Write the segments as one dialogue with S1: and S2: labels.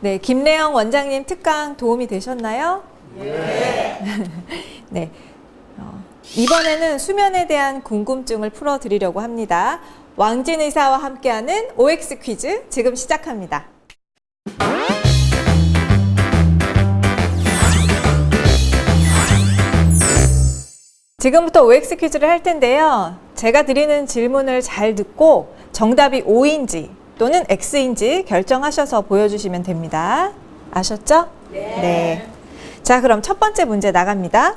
S1: 네, 김래영 원장님 특강 도움이 되셨나요? 네. 어, 이번에는 수면에 대한 궁금증을 풀어드리려고 합니다. 왕진 의사와 함께하는 OX 퀴즈 지금 시작합니다. 지금부터 OX 퀴즈를 할 텐데요. 제가 드리는 질문을 잘 듣고 정답이 O인지 또는 X인지 결정하셔서 보여주시면 됩니다. 아셨죠? 네. 자, 그럼 첫 번째 문제 나갑니다.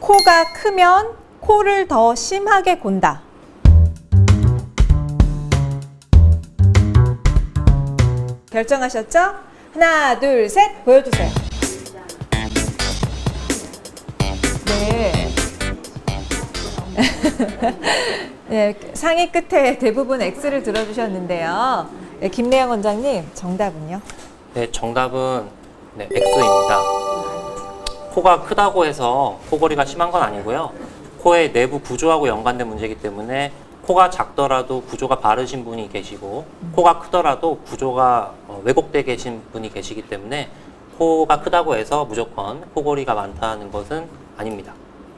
S1: 코가 크면 코를 더 심하게 곤다. 결정하셨죠? 하나, 둘, 셋, 보여주세요. 네. 네, 상의 끝에 대부분 X를 들어주셨는데요. 네, 김래영 원장님, 정답은요?
S2: 네, 정답은 네, X입니다. 코가 크다고 해서 코골이가 심한 건 아니고요. 코의 내부 구조하고 연관된 문제이기 때문에 코가 작더라도 구조가 바르신 분이 계시고 코가 크더라도 구조가 어, 왜곡돼 계신 분이 계시기 때문에 코가 크다고 해서 무조건 코골이가 많다는 것은 아닙니다.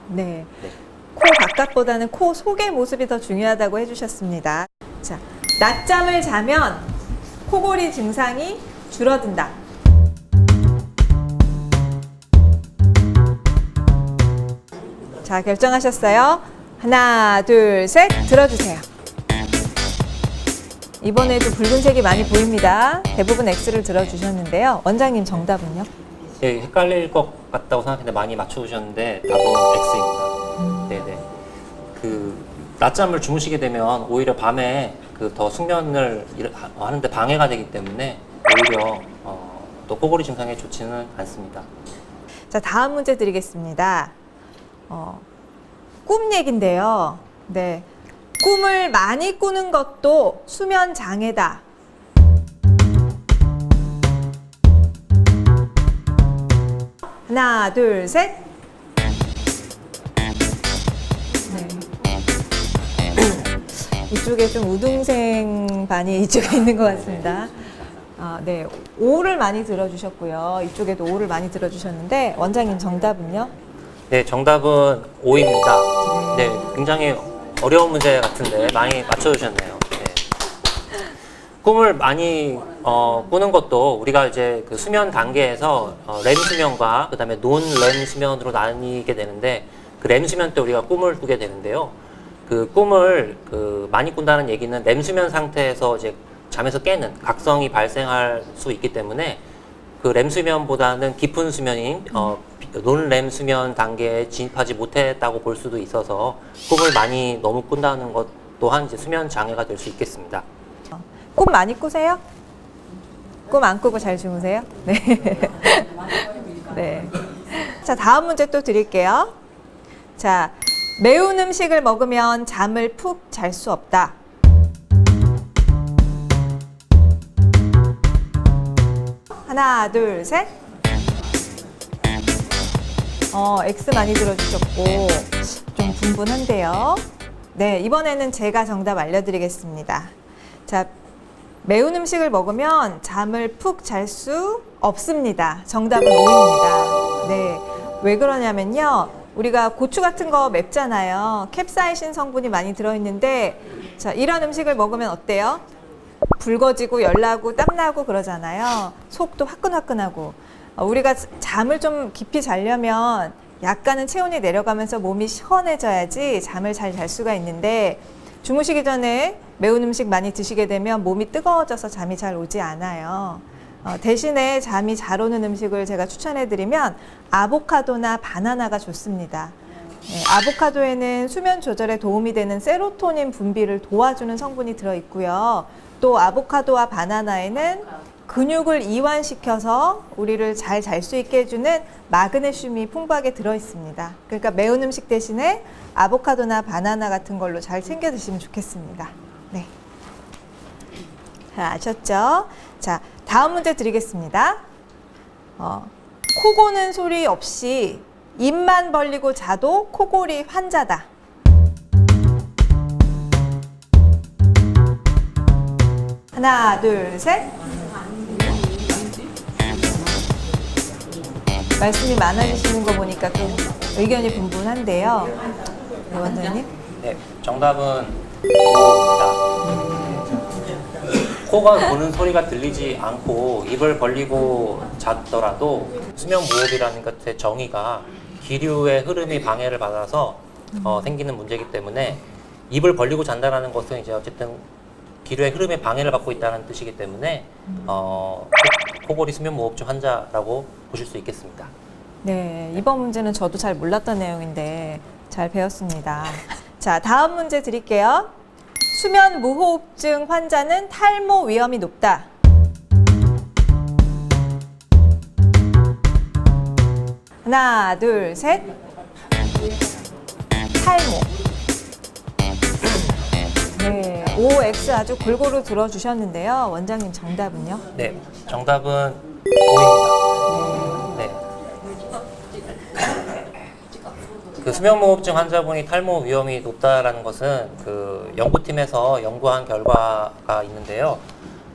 S1: 네.
S2: 네.
S1: 코 바깥보다는 코 속의 모습이 더 중요하다고 해주셨습니다. 자, 낮잠을 자면 코골이 증상이 줄어든다. 자, 결정하셨어요? 하나, 둘, 셋, 들어주세요. 이번에도 붉은색이 많이 보입니다. 대부분 X를 들어주셨는데요. 원장님 정답은요?
S2: 네, 헷갈릴 것 같다고 생각했는데 많이 맞춰주셨는데 답은 X입니다. 네네. 그 낮잠을 주무시게 되면 오히려 밤에 그 더 숙면을 하는데 방해가 되기 때문에 오히려 어, 또 코골이 증상에 좋지는 않습니다.
S1: 자, 다음 문제 드리겠습니다. 어, 꿈 얘긴데요. 네. 꿈을 많이 꾸는 것도 수면 장애다. 하나, 둘, 셋. 이쪽에 좀 우등생 반이 이쪽에 있는 것 같습니다. 아, 네. 오를 많이 들어주셨고요. 이쪽에도 오를 많이 들어주셨는데, 원장님 정답은요?
S2: 네, 정답은 O입니다. 네, 굉장히 어려운 문제 같은데 많이 맞춰주셨네요. 네. 꿈을 많이 어, 꾸는 것도 우리가 이제 그 수면 단계에서 어, 렘 수면과 그다음에 논 렘 수면으로 나뉘게 되는데 그 렘 수면 때 우리가 꿈을 꾸게 되는데요. 그 꿈을 그 많이 꾼다는 얘기는 렘 수면 상태에서 이제 잠에서 깨는 각성이 발생할 수 있기 때문에 그 렘 수면보다는 깊은 수면인 어, 논렘 수면 단계에 진입하지 못했다고 볼 수도 있어서 꿈을 많이 너무 꾼다는 것 또한 이제 수면 장애가 될 수 있겠습니다.
S1: 꿈 많이 꾸세요? 꿈 안 꾸고 잘 주무세요? 네. 네. 자, 다음 문제 또 드릴게요. 자, 매운 음식을 먹으면 잠을 푹 잘 수 없다. 하나, 둘, 셋. 어, X 많이 들어주셨고, 좀 분분한데요. 네, 이번에는 제가 정답 알려드리겠습니다. 자, 매운 음식을 먹으면 잠을 푹 잘 수 없습니다. 정답은 O입니다. 네. 왜 그러냐면요. 우리가 고추 같은 거 맵잖아요. 캡사이신 성분이 많이 들어있는데, 자, 이런 음식을 먹으면 어때요? 붉어지고 열나고 땀나고 그러잖아요. 속도 화끈화끈하고. 어, 우리가 잠을 좀 깊이 자려면 약간은 체온이 내려가면서 몸이 시원해져야지 잠을 잘 잘 수가 있는데 주무시기 전에 매운 음식 많이 드시게 되면 몸이 뜨거워져서 잠이 잘 오지 않아요. 어, 대신에 잠이 잘 오는 음식을 제가 추천해 드리면 아보카도나 바나나가 좋습니다. 네, 아보카도에는 수면 조절에 도움이 되는 세로토닌 분비를 도와주는 성분이 들어 있고요. 또 아보카도와 바나나에는 근육을 이완시켜서 우리를 잘 잘 수 있게 해주는 마그네슘이 풍부하게 들어 있습니다. 그러니까 매운 음식 대신에 아보카도나 바나나 같은 걸로 잘 챙겨 드시면 좋겠습니다. 네. 자, 아셨죠? 자, 다음 문제 드리겠습니다. 어, 코 고는 소리 없이 입만 벌리고 자도 코골이 환자다. 하나, 둘, 셋. 말씀이 많아지시는 거 보니까 좀 의견이 분분한데요. 네, 원장님.
S2: 네, 정답은 모입니다. 코가 고는 소리가 들리지 않고 입을 벌리고 잤더라도 수면 무호흡이라는 것의 정의가 기류의 흐름이 방해를 받아서 어, 생기는 문제이기 때문에 입을 벌리고 잔다라는 것은 이제 어쨌든 기류의 흐름에 방해를 받고 있다는 뜻이기 때문에 어, 코- 코골이 수면 무호흡증 환자라고 보실 수 있겠습니다.
S1: 네, 이번 문제는 저도 잘 몰랐던 내용인데 잘 배웠습니다. 자, 다음 문제 드릴게요. 수면 무호흡증 환자는 탈모 위험이 높다. 하나, 둘, 셋. 탈모. 네, OX 아주 골고루 들어주셨는데요. 원장님 정답은요?
S2: 네, 정답은 O입니다. 그 수면무호흡증 환자분이 탈모 위험이 높다라는 것은 그 연구팀에서 연구한 결과가 있는데요.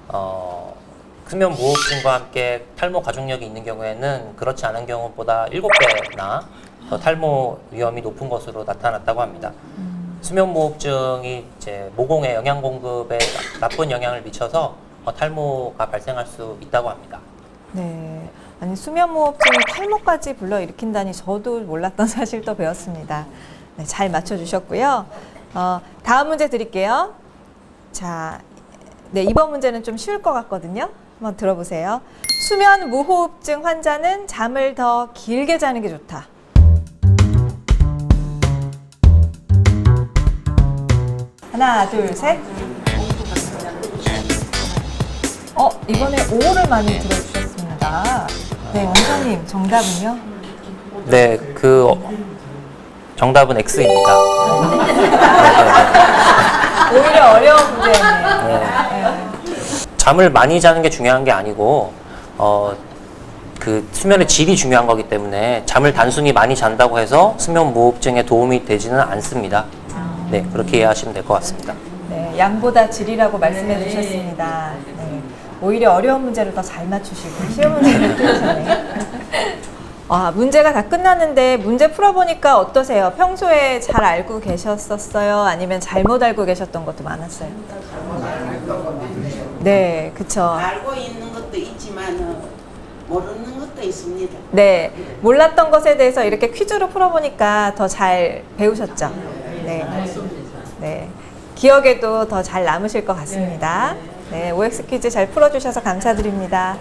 S2: 어, 수면무호흡증과 함께 탈모 가족력이 있는 경우에는 그렇지 않은 경우보다 7배나 더 탈모 위험이 높은 것으로 나타났다고 합니다. 수면무호흡증이 이제 모공의 영양 공급에 나쁜 영향을 미쳐서 어, 탈모가 발생할 수 있다고 합니다.
S1: 네. 아니 수면무호흡증이 탈모까지 불러일으킨다니 저도 몰랐던 사실도 배웠습니다. 네, 잘 맞춰주셨고요. 어, 다음 문제 드릴게요. 자, 네 이번 문제는 좀 쉬울 것 같거든요. 한번 들어보세요. 수면 무호흡증 환자는 잠을 더 길게 자는 게 좋다. 하나, 둘, 셋. 어, 이번에 5를 많이 들어주셨습니다. 네, 원장님, 정답은요?
S2: 네, 그 어, 정답은 X입니다.
S1: 오히려 어려운 문제였네요. 네.
S2: 잠을 많이 자는 게 중요한 게 아니고 어, 그 수면의 질이 중요한 거기 때문에 잠을 단순히 많이 잔다고 해서 수면 무호흡증에 도움이 되지는 않습니다. 네, 그렇게 이해하시면 될 것 같습니다.
S1: 네, 양보다 질이라고 말씀해 주셨습니다. 네, 오히려 어려운 문제를 더 잘 맞추시고 쉬운 문제를 풀으셨네요. 아, 문제가 다 끝났는데 문제 풀어보니까 어떠세요? 평소에 잘 알고 계셨었어요? 아니면 잘못 알고 계셨던 것도 많았어요? 네, 그쵸.
S3: 알고 있는 것도 있지만 모르는 것도 있습니다.
S1: 네, 몰랐던 것에 대해서 이렇게 퀴즈로 풀어보니까 더 잘 배우셨죠? 네. 네. 기억에도 더 잘 남으실 것 같습니다. 네, OX 퀴즈 잘 풀어주셔서 감사드립니다.